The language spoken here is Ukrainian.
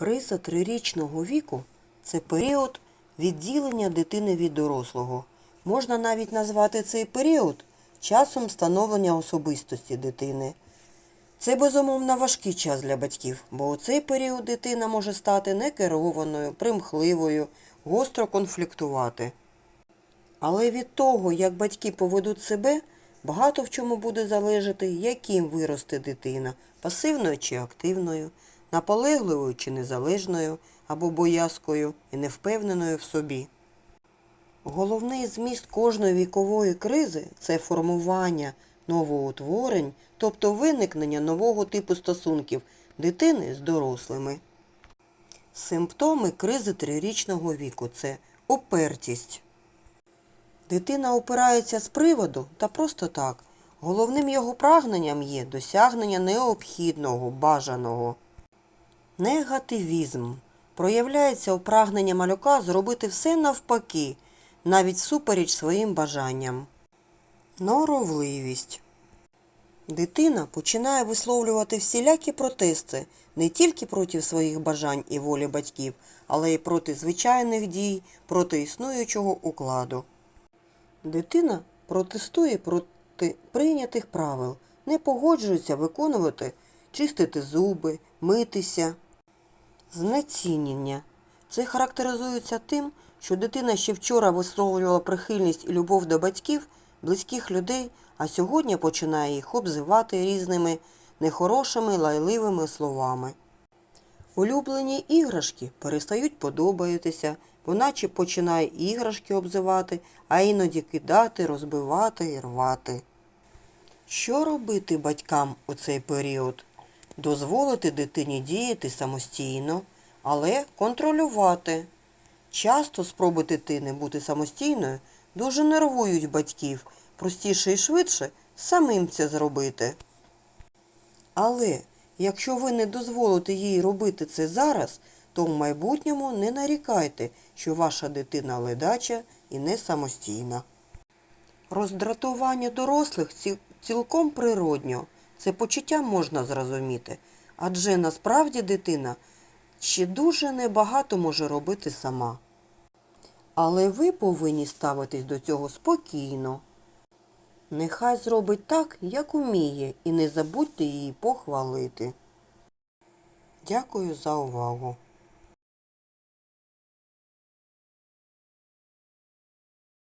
Криза трирічного віку це період відділення дитини від дорослого. Можна навіть назвати цей період часом становлення особистості дитини. Це безумовно важкий час для батьків, бо у цей період дитина може стати некерованою, примхливою, гостро конфліктувати. Але від того, як батьки поведуть себе, багато в чому буде залежати, яким виросте дитина пасивною чи активною, наполегливою чи незалежною, або боязкою і невпевненою в собі. Головний зміст кожної вікової кризи це формування новоутворень, тобто виникнення нового типу стосунків дитини з дорослими. Симптоми кризи трирічного віку це опертість. Дитина опирається з приводу та просто так. Головним його прагненням є досягнення необхідного, бажаного. Негативізм проявляється у прагненні малюка зробити все навпаки, навіть всупереч своїм бажанням. Норовливість. Дитина починає висловлювати всілякі протести не тільки проти своїх бажань і волі батьків, але й проти звичайних дій, проти існуючого укладу. Дитина протестує проти прийнятих правил, не погоджується виконувати, чистити зуби, митися. Знецінення. Це характеризується тим, що дитина ще вчора висловлювала прихильність і любов до батьків, близьких людей, а сьогодні починає їх обзивати різними нехорошими лайливими словами. Улюблені іграшки перестають подобатися, вона чи починає іграшки обзивати, а іноді кидати, розбивати і рвати. Що робити батькам у цей період? Дозволити дитині діяти самостійно, але контролювати. Часто спроби дитини бути самостійною дуже нервують батьків, простіше і швидше самим це зробити. Але якщо ви не дозволите їй робити це зараз, то в майбутньому не нарікайте, що ваша дитина ледача і не самостійна. Роздратування дорослих цілком природньо. Це почуття можна зрозуміти, адже насправді дитина ще дуже небагато може робити сама. Але ви повинні ставитись до цього спокійно. Нехай зробить так, як уміє, і не забудьте її похвалити. Дякую за увагу.